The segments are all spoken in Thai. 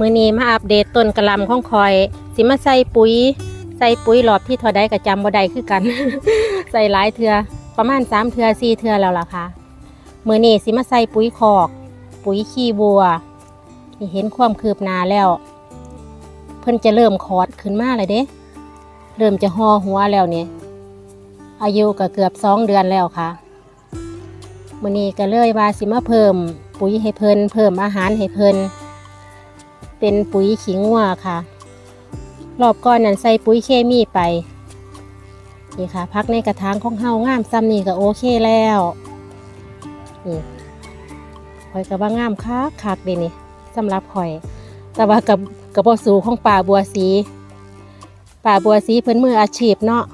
มื้อนี้มาอัปเดตต้นกระลำของคอย สิมาใส่ปุ๋ย ใส่ปุ๋ยรอบที่เทอได้ก็จำบ่ได้คือกัน ใส่หลายเทือประมาณ3เทือ4เทือแล้วล่ะค่ะมื้อนี้สิมาใส่ปุ๋ยคอก ปุ๋ยขี้วัวนี่เห็นความคืบหน้าแล้ว เพิ่นจะเริ่มคอดขึ้นมาเลยเด้ เริ่มจะห่อหัวแล้วเนี่ยอายุก็เกือบสองเดือนแล้วค่ะมื้อนี้ก็เลยว่าสิมาเพิ่ม ปุ๋ยให้เพิ่นเพิ่มอาหารให้เพิ่น เป็นปุ๋ยขิงวัวค่ะ รอบก่อนนั้นใส่ปุ๋ยเคมีไปนี่ค่ะ พักในกระถางของเฮางามซ้ำนี่ก็โอเคแล้วนี่ข่อยก็ว่างามคักคักดีนี่สำหรับข่อย แต่ว่ากับกับบ่สูของป่าบัวสีป่าบัวสีเพิ่นมืออาชีพเนาะ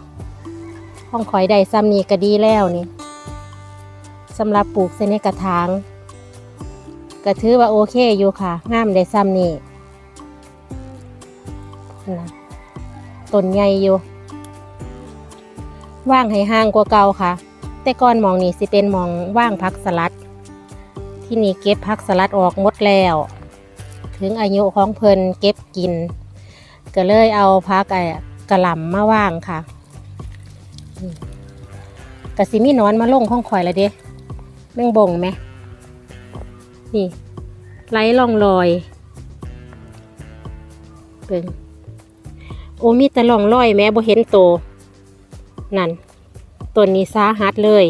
ห้องข่อยได้ซ้ำนี่ก็ดีแล้วนี่สำหรับปลูกใส่ในกระถางก็ถือว่าโอเคอยู่ค่ะ งามได้ซ้ำนี่ นะต้นใหญ่อยู่ว่างให้ห่างกว่าเก่าค่ะ แต่ก่อนมองนี่สิเป็นมองว่างพักสลัด ที่นี่เก็บพักสลัดออกหมดแล้ว ถึงอายุของเพิ่นเก็บกิน ก็เลยเอาพักไอ้กระหล่ำมาว่างค่ะอืมกะสิมีนอนมาลงข้องข่อยละเด้แม่งบงไหมนี่ไล่ล่องลอยเบิ่ง โอ้มีแต่ล่องลอยแม้บ่เห็นโต นั่นต้นนี้สาหัสเลย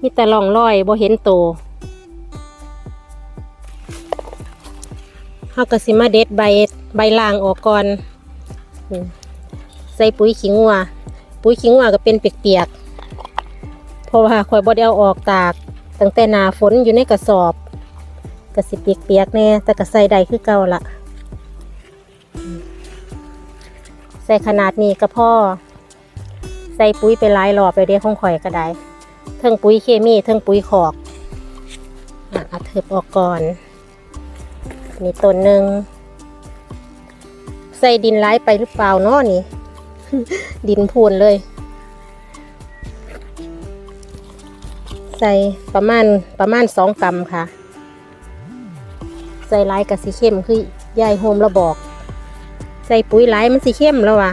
มีแต่ล่องลอยบ่เห็นโตเฮาก็สิมาเด็ดใบใบล่างออกก่อน ใส่ปุ๋ยขิงวัว ปุ๋ยขิงวัวก็เป็นเปียกๆ เพราะว่าข่อยบ่ได้เอาออกตากตั้งแต่หนาฝนอยู่ในกระสอบกระสิเปียกๆแน่แต่กระใส่ได้คือเก่าละอื ใส่ขนาดนี้ก็พอใส่ปุ๋ยไปหลายรอบไปเด้ของข่อยก็ได้เทิงปุ๋ยเคมีเทิงปุ๋ยขอกอะเอาเถิบออกก่อนนี่ต้นหนึ่งใส่ดินร้ายไปหรือเปล่าเนาะนี่ ดินพูนเลย ใส่ประมาณประมาณสองกรัมค่ะ ใส่ลายกับสีเข้มคือยายโฮมราบอก ใส่ปุ๋ยหลายมันสีเข้มแล้ววะ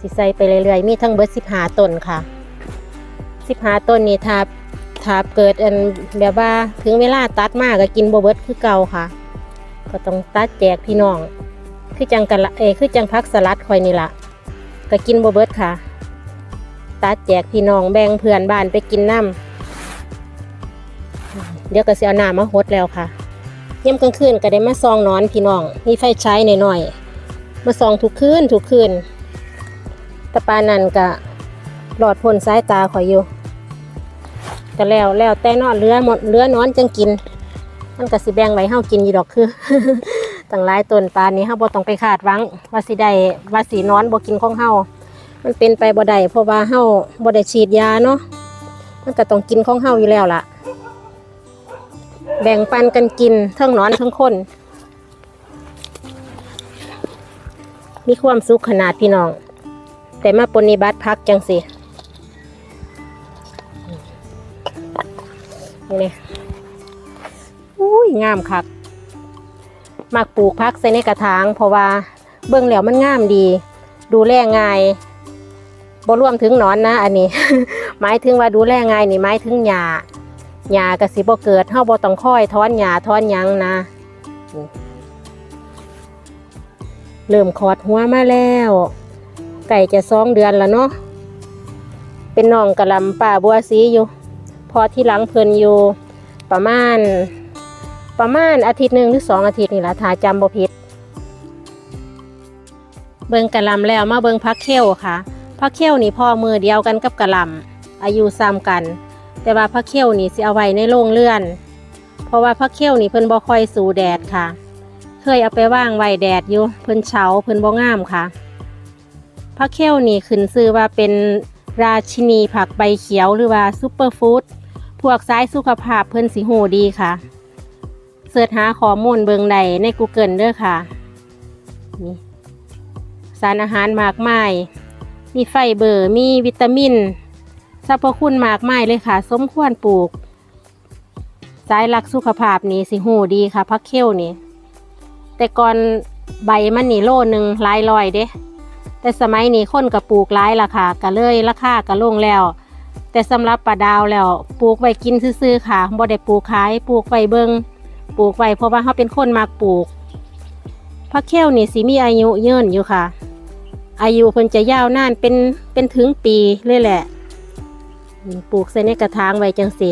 สิใส่ไปเรื่อยๆ มีทั้งเบิดสิบหาต้นค่ะ สิบหาต้นนี่ถ้าถ้าเกิดอันแบบว่าถึงเวลาตัดมากก็กินโบเบิร์ดคือเก่าค่ะ ก็ต้องตัดแจกพี่น้อง คือจังกันละเอคือจังพักสลัดคอยนี่ละก็กินโบเบิร์ดค่ะ ตัดแจกพี่น้องแบ่งเพื่อนบ้านไปกินน้ำเดี๋ยวก็เสียน้ำมาหดแล้วค่ะ เยี่ยมกลางคืนก็ได้มาซองนอนพี่น้องมีไฟใช้หน่อยๆมาซองทุกคืนทุกคืนตะปานันก็หลอดพ่นสายตาข่อยอยู่ก็แล้วแล้วแต่นอนเรือหมดเรือนอนจังกินมันก็สิแบ่งไว้เฮากินอยู่ดอกคือตั้งหลายต้นปานนี้เฮาบ่ต้องไปคาดหวังว่าสิได้ว่าสินอนบ่กินของเฮามันเป็นไปบ่ได้เพราะว่าเฮาบ่ได้ฉีดยาเนาะมันก็ต้องกินของเฮาอยู่แล้วล่ะ แบ่งปันกันกินทั้งนอนทั้งคน มีความสุขขนาดพี่น้อง แต่มาปฏิบัติพักจังสินี่อุ้ยงามคักมักปลูกพักใส่ในกระถาง เพราะว่าเบื้องแล้วมันงามดี ดูแลง่ายบ่รวมถึงนอนนะ อันนี้ หมายถึงว่าดูแลง่ายนี่หมายถึงหญ้า หญ้าก็สิบ่เกิดเฮาบ่ต้องคอยถอนหญ้าถอนหยังนะ เริ่มขอดหัวมาแล้ว ไก่จะสองเดือนแล้วเนาะเป็นน้องกระลำป่าบัวสีอยู่ พอที่หลังเพลินอยู่ ประมาณ ประมาณอาทิตย์หนึ่งหรือสองอาทิตย์นี่ละถ้าจำบ่ผิด เบิงกระลำแล้วมาเบิงพักเขี้ยวค่ะพักเขี้ยวนี่พ่อมือเดียวกันกับกระลำอายุซ้ำกัน แต่ว่าพักเขี้ยวนี่สิเอาไว้ในโรงเลื่อน เพราะว่าพักเขี้ยวนี่เพิ่นบ่ค่อยสู่แดดค่ะ เคยเอาไปว่างไว้แดดอยู่เพิ่นเฉาเพิ่นบ่งามค่ะพักเขี้ยวนี่ขึ้นชื่อว่าเป็นราชินีผักใบเขียวหรือว่าซูเปอร์ฟู้ดพวกสายสุขภาพเพิ่นสิหูดีค่ะเสิร์ชหาข้อมูลเบิงใดใน Google เด้อค่ะนี่สารอาหารมากมาย มีไฟเบอร์ มีวิตามิน สรรพคุณมากมายเลยค่ะ สมควรปลูก สายรักสุขภาพนี่สิหูดีค่ะพักเขี้ยวนี่ แต่ก่อนใบมันนี่โลหนึ่งหลายร้อยเด้แต่สมัยนี้คนก็ปลูกหลายราคาก็เลยราคาก็ลงแล้ว แต่สำหรับปลาดาวแล้วปลูกไว้กินซื่อๆค่ะบ่ได้ปลูกขายปลูกไว้เบิงปลูกไว้เพราะว่าเขาเป็นคนมักปลูกพักเขี้ยวนี่สิมีอายุเยืนอยู่ค่ะ อายุเพิ่นจะยาวนานเป็นเป็นถึงปีเลยแหละ ปลูกใส่ในกระถางไว้จังสิ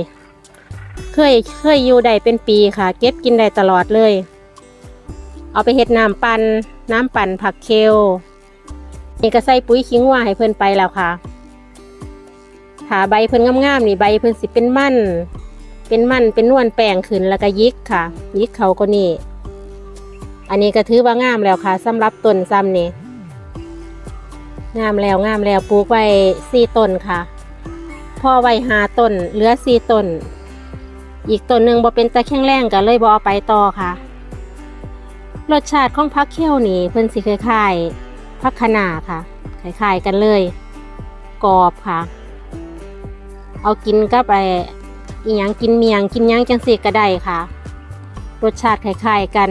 เคยเคยอยู่ได้เป็นปีค่ะ เก็บกินได้ตลอดเลย เอาไปเฮ็ดน้ำปัน่นน้ำปั่นผักเคลนี่ก็ใส่ปุ๋ยขิงว่าให้เพิ่นไปแล้วค่ะถ้าใบเพิ่นงามๆนี่ใบเพิ่นสิเป็นมันเป็นมันเป็นนวลแป้งขึ้นแล้วก็ยิกค่ะ ยิกเขาก็นี่ อันนี้ก็ถือว่างามแล้วค่ะสำหรับต้นซ้ำนี่งามแล้วงามแล้วปลูกไว้สี่ต้นค่ะ พ่อไว้หาต้นเหลือสี่ต้น อีกต้นหนึ่งบ่เป็นตะแข้งแรงก็เลยบ่เอาไปต่อค่ะ รสชาติของพักเขี้ยวนี่เพิ่นสิคล้ายๆพักคะนาค่ะคล้ายๆกันเลยกรอบค่ะ เอากินกับไออีหยังกินเมียงกินยังจังสิก็ได้ค่ะ รสชาติคล้ายๆกัน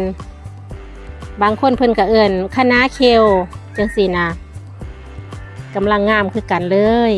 บางคนเพิ่นก็เอิ้นคะน้าเคลจังสินะกำลังงามคือกันเลย